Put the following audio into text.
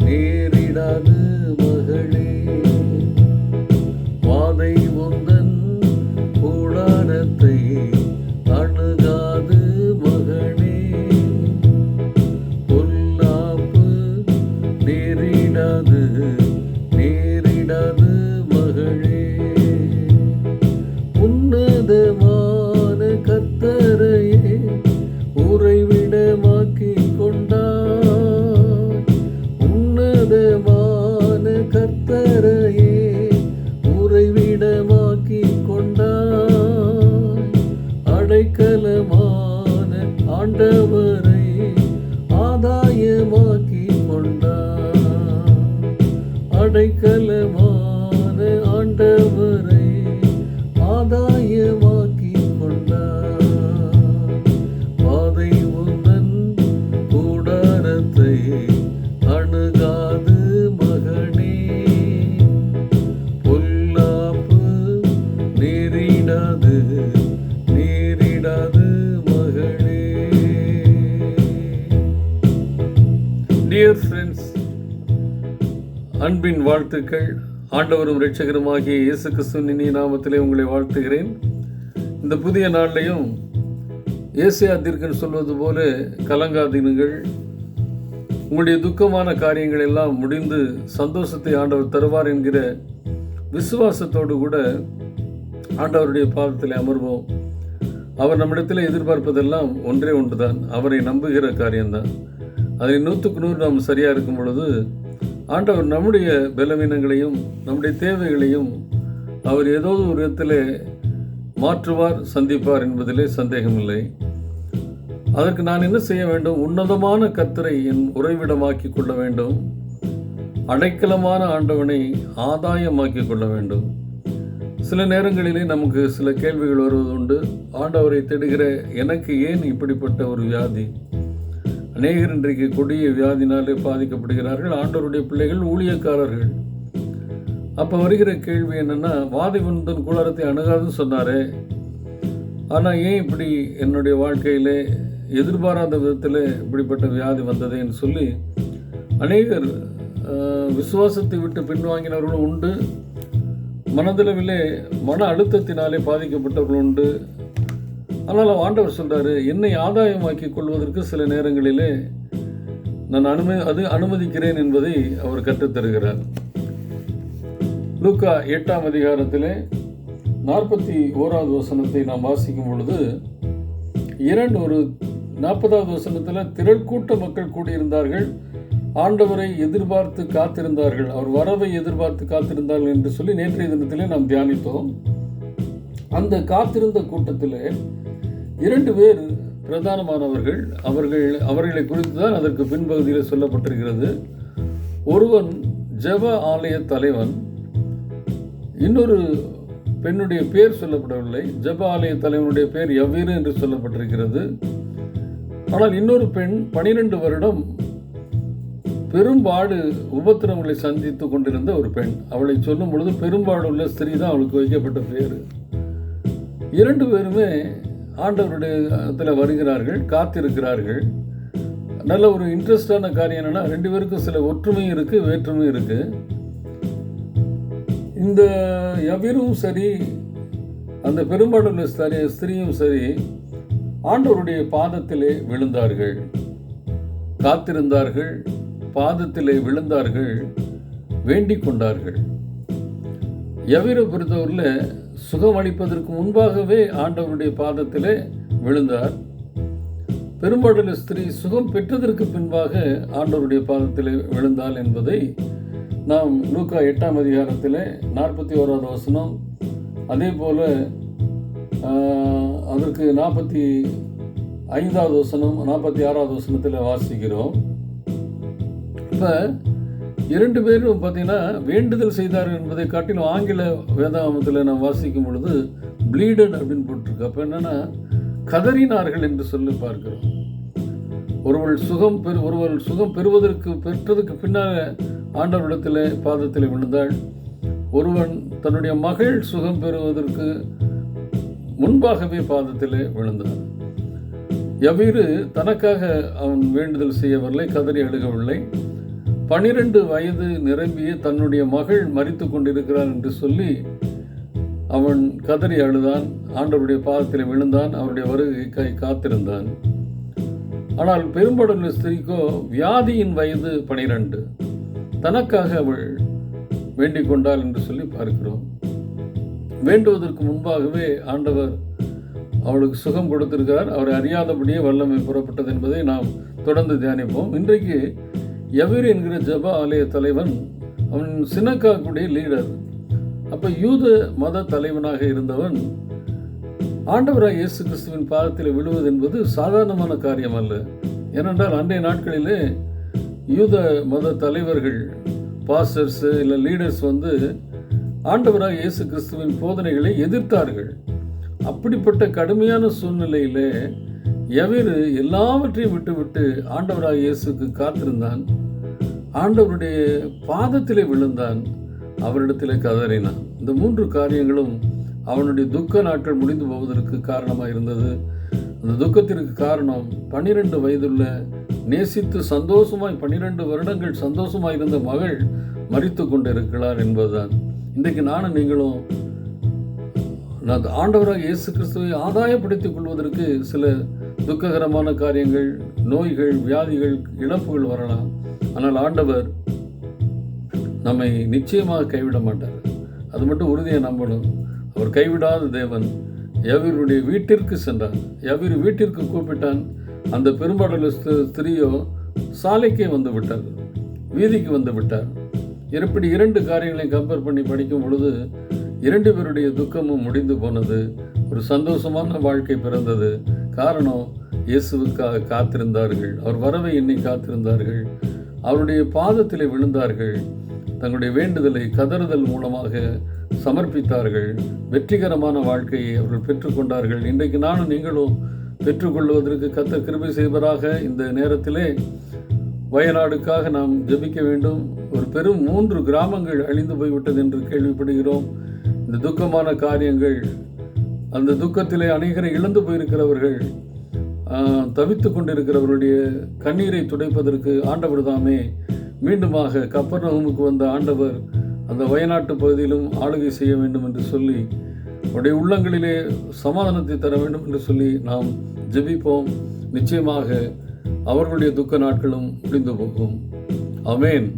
நேரிடாது மகளே. வாதை உந்தன் கூடாரத்தை அணுகாது மகளே பொல்லாப்பு நேரிடாது அடைக்கலமான ஆண்டவர். அன்பின் வாழ்த்துக்கள். ஆண்டவரும் இரட்சகருமாகிய இயேசு கிறிஸ்துவின் இனி நாமத்திலே உங்களை வாழ்த்துகிறேன். இந்த புதிய நாள்லையும் இயேசியா தீர்க்கன் சொல்வது போல கலங்காதீனுங்கள் உங்களுடைய துக்கமான காரியங்கள் எல்லாம் முடிந்து சந்தோஷத்தை ஆண்டவர் தருவார் என்கிற விசுவாசத்தோடு கூட ஆண்டவருடைய பாதத்தில் அமர்வோம். அவர் நம்மிடத்தில் எதிர்பார்ப்பதெல்லாம் ஒன்றே ஒன்றுதான். அவரை நம்புகிற காரியம்தான். அதை நூற்றுக்கு நூறு நாம் சரியாக இருக்கும் பொழுது ஆண்டவர் நம்முடைய பலவீனங்களையும் நம்முடைய தேவைகளையும் அவர் ஏதோ ஒரு விதத்தில் மாற்றுவார் சந்திப்பார் என்பதிலே சந்தேகமில்லை. அதற்கு நான் என்ன செய்ய வேண்டும்? உன்னதமான கத்தரை என் உறைவிடமாக்கி கொள்ள வேண்டும். அடைக்கலமான ஆண்டவனை ஆதாயமாக்கி கொள்ள வேண்டும். சில நேரங்களிலே நமக்கு சில கேள்விகள் வருவது உண்டு ஆண்டவரை தேடுகிற எனக்கு ஏன் இப்படிப்பட்ட ஒரு வியாதி? அநேகர் இன்றைக்கு கொடிய வியாதினாலே பாதிக்கப்படுகிறார்கள். ஆண்டவருடைய பிள்ளைகள் ஊழியக்காரர்கள். அப்போ வருகிற கேள்வி என்னென்னா வாதி வந்தன் அணுகாதுன்னு சொன்னாரே. ஆனால் ஏன் இப்படி என்னுடைய வாழ்க்கையிலே எதிர்பாராத விதத்தில் இப்படிப்பட்ட வியாதி வந்ததேன்னு சொல்லி அநேகர் விசுவாசத்தை விட்டு பின்வாங்கினவர்களும் உண்டு. மனதளவிலே மன அழுத்தத்தினாலே பாதிக்கப்பட்டவர்கள் உண்டு. ஆனால் ஆண்டவர் சொல்றாரு என்னை ஆதாயமாக்கி கொள்வதற்கு சில நேரங்களிலே நான் அனுமதி அது அனுமதிக்கிறேன் என்பதை அவர் கற்றுத்தருகிறார் லூக்கா எட்டாம் அதிகாரத்திலே நாற்பத்தி ஓராவது வசனத்தை நாம் வாசிக்கும் பொழுது இரண்டு ஒரு நாற்பதாவது வசனத்தில் திரள் கூட்ட மக்கள் கூடியிருந்தார்கள் ஆண்டவரை எதிர்பார்த்து காத்திருந்தார்கள் அவர் வரவை எதிர்பார்த்து காத்திருந்தார்கள் என்று சொல்லி நேற்றைய தினத்திலே நாம் தியானித்தோம். அந்த காத்திருந்த கூட்டத்திலே இரண்டு பேர் பிரதானமானவர்கள். அவர்கள் அவர்களை குறித்து தான் அதற்கு பின்பகுதியில் சொல்லப்பட்டிருக்கிறது. ஒருவன் ஜப ஆலய தலைவன் இன்னொரு பெண்ணுடைய பேர் சொல்லப்படவில்லை. ஜெப ஆலய தலைவனுடைய பேர் எவ்வீரு என்று சொல்லப்பட்டிருக்கிறது. ஆனால் இன்னொரு பெண் பனிரெண்டு வருடம் பெரும்பாடு உபத்திரவங்களை சந்தித்து கொண்டிருந்த ஒரு பெண். அவளை சொல்லும் பொழுது பெரும்பாடு உள்ள ஸ்திரீ தான் அவளுக்கு வைக்கப்பட்ட பேர். இரண்டு பேருமே ஆண்டவருடைய இதில் வருகிறார்கள் காத்திருக்கிறார்கள். நல்ல ஒரு இன்ட்ரெஸ்டான காரியம் என்னன்னா ரெண்டு பேருக்கும் சில ஒற்றுமையும் இருக்கு வேற்றுமையும் இருக்கு. இந்த எவரும் சரி அந்த பெரும்பாடுள்ள சரி ஸ்திரீயும் சரி ஆண்டவருடைய பாதத்திலே விழுந்தார்கள். காத்திருந்தார்கள் பாதத்திலே விழுந்தார்கள் வேண்டிக் கொண்டார்கள். எவரை பொறுத்தவரையில் சுகம் அளிப்பதற்கு முன்பாகவே ஆண்டவருடைய பாதத்திலே விழுந்தார். பெரும்பாடுள்ள ஸ்திரீ சுகம் பெற்றதற்கு பின்பாக ஆண்டவருடைய பாதத்திலே விழுந்தாள் என்பதை நாம் லூக்கா எட்டாம் அதிகாரத்திலே நாற்பத்தி ஓராவது வசனம் அதே போல் அதற்கு நாற்பத்தி ஐந்தாவது வசனம் நாற்பத்தி ஆறாவது வசனத்தில் வாசிக்கிறோம். இப்போ இரண்டு பேரும் பார்த்தீங்கன்னா வேண்டுதல் செய்தார்கள் என்பதை காட்டிலும் ஆங்கில வேதாமத்தில் நான் வாசிக்கும் பொழுது ப்ளீடட் அப்படின்னு போட்டிருக்கு. அப்போ என்னன்னா கதறினார்கள் என்று சொல்லி பார்க்கிறோம். ஒருவள் சுகம் பெரு ஒருவள் சுகம் பெறுவதற்கு பெற்றதுக்கு பின்னால் ஆண்டவரிடத்தில் பாதத்தில் விழுந்தாள். ஒருவன் தன்னுடைய மகள் சுகம் பெறுவதற்கு முன்பாகவே பாதத்தில் விழுந்தான். எவ்விரு தனக்காக அவன் வேண்டுதல் செய்யவில்லை கதறி அழுகவில்லை. பனிரெண்டு வயது நிரம்பிய தன்னுடைய மகள் மறித்து கொண்டிருக்கிறான் என்று சொல்லி அவன் கதறி அழுதான். ஆண்டவருடைய பாதத்தில் விழுந்தான். அவருடைய வருகை காத்திருந்தான். ஆனால் பெரும்படல் ஸ்திரீக்கோ வியாதியின் வயது பனிரெண்டு. தனக்காக அவள் வேண்டிக் கொண்டாள் என்று சொல்லி பார்க்கிறோம். வேண்டுவதற்கு முன்பாகவே ஆண்டவர் அவளுக்கு சுகம் கொடுத்திருக்கிறார். அவரை அறியாதபடியே வல்லமை புறப்பட்டது என்பதை நாம் தொடர்ந்து தியானிப்போம். இன்றைக்கு எவிர் என்கிற ஜப ஆலய தலைவன் அவன் சினக்காக்குடைய லீடர். அப்போ யூத மத தலைவனாக இருந்தவன் ஆண்டவராக இயேசு கிறிஸ்துவின் பாதத்தில் விழுவது என்பது சாதாரணமான காரியம் அல்ல. ஏனென்றால் அன்றைய நாட்களிலே யூத மத தலைவர்கள் பாஸ்டர்ஸு இல்லை லீடர்ஸ் வந்து ஆண்டவராக இயேசு கிறிஸ்துவின் போதனைகளை எதிர்த்தார்கள். அப்படிப்பட்ட கடுமையான சூழ்நிலையிலே எவரு எல்லாவற்றையும் விட்டுவிட்டு ஆண்டவராக இயேசுக்கு காத்திருந்தான் ஆண்டவருடைய பாதத்திலே விழுந்தான் அவரிடத்திலே கதறினான். இந்த மூன்று காரியங்களும் அவனுடைய துக்க நாட்கள் முடிந்து போவதற்கு காரணமாக இருந்தது. அந்த துக்கத்திற்கு காரணம் பன்னிரெண்டு வயதுள்ள நேசித்து சந்தோஷமாய் பன்னிரெண்டு வருடங்கள் சந்தோஷமாய் இருந்த மகள் மறித்து கொண்டிருக்கிறார் என்பதுதான். இன்றைக்கு நானும் நீங்களும் நான் ஆண்டவராக இயேசு கிறிஸ்துவை ஆதாயப்படுத்திக் கொள்வதற்கு சில துக்ககரமான காரியங்கள் நோய்கள் வியாதிகள் இழப்புகள் வரலாம். ஆனால் ஆண்டவர் நம்மை நிச்சயமாக கைவிட மாட்டார். அது மட்டும் உறுதியை நம்பணும். அவர் கைவிடாத தேவன் எவருடைய வீட்டிற்கு சென்றான் எவர் வீட்டிற்கு கூப்பிட்டான். அந்த பெரும்பாடல ஸ்திரீயோ சாலைக்கே வந்து விட்டார். வீதிக்கு வந்து விட்டார். இப்படி இரண்டு காரியங்களையும் கம்பேர் பண்ணி படிக்கும் பொழுது இரண்டு பேருடைய துக்கமும் முடிந்து போனது. ஒரு சந்தோஷமான வாழ்க்கை பிறந்தது. காரணம் இயேசுவுக்காக காத்திருந்தார்கள். அவர் வரவை எண்ணி காத்திருந்தார்கள். அவருடைய பாதத்திலே விழுந்தார்கள். தங்களுடைய வேண்டுதலை கதறுதல் மூலமாக சமர்ப்பித்தார்கள். வெற்றிகரமான வாழ்க்கையை அவர்கள் பெற்றுக்கொண்டார்கள். இன்றைக்கு நானும் நீங்களும் பெற்றுக்கொள்வதற்கு கத்த கிருபை செய்வராக. இந்த நேரத்திலே வயநாடுக்காக நாம் ஜபிக்க வேண்டும். ஒரு பெரும் மூன்று கிராமங்கள் அழிந்து போய்விட்டது என்று கேள்விப்படுகிறோம். இந்த துக்கமான காரியங்கள் அந்த துக்கத்திலே அநேகரை இழந்து போயிருக்கிறவர்கள் தவித்து கொண்டிருக்கிறவர்களுடைய கண்ணீரை துடைப்பதற்கு ஆண்டவர் தாமே மீண்டுமாக கப்பர் நகமுக்கு வந்த ஆண்டவர் அந்த வயநாட்டு பகுதியிலும் ஆளுகை செய்ய வேண்டும் என்று சொல்லி அவருடைய உள்ளங்களிலே சமாதானத்தை தர வேண்டும் என்று சொல்லி நாம் ஜெபிப்போம். நிச்சயமாக அவர்களுடைய துக்க நாட்களும் முடிந்து போகும். அமேன்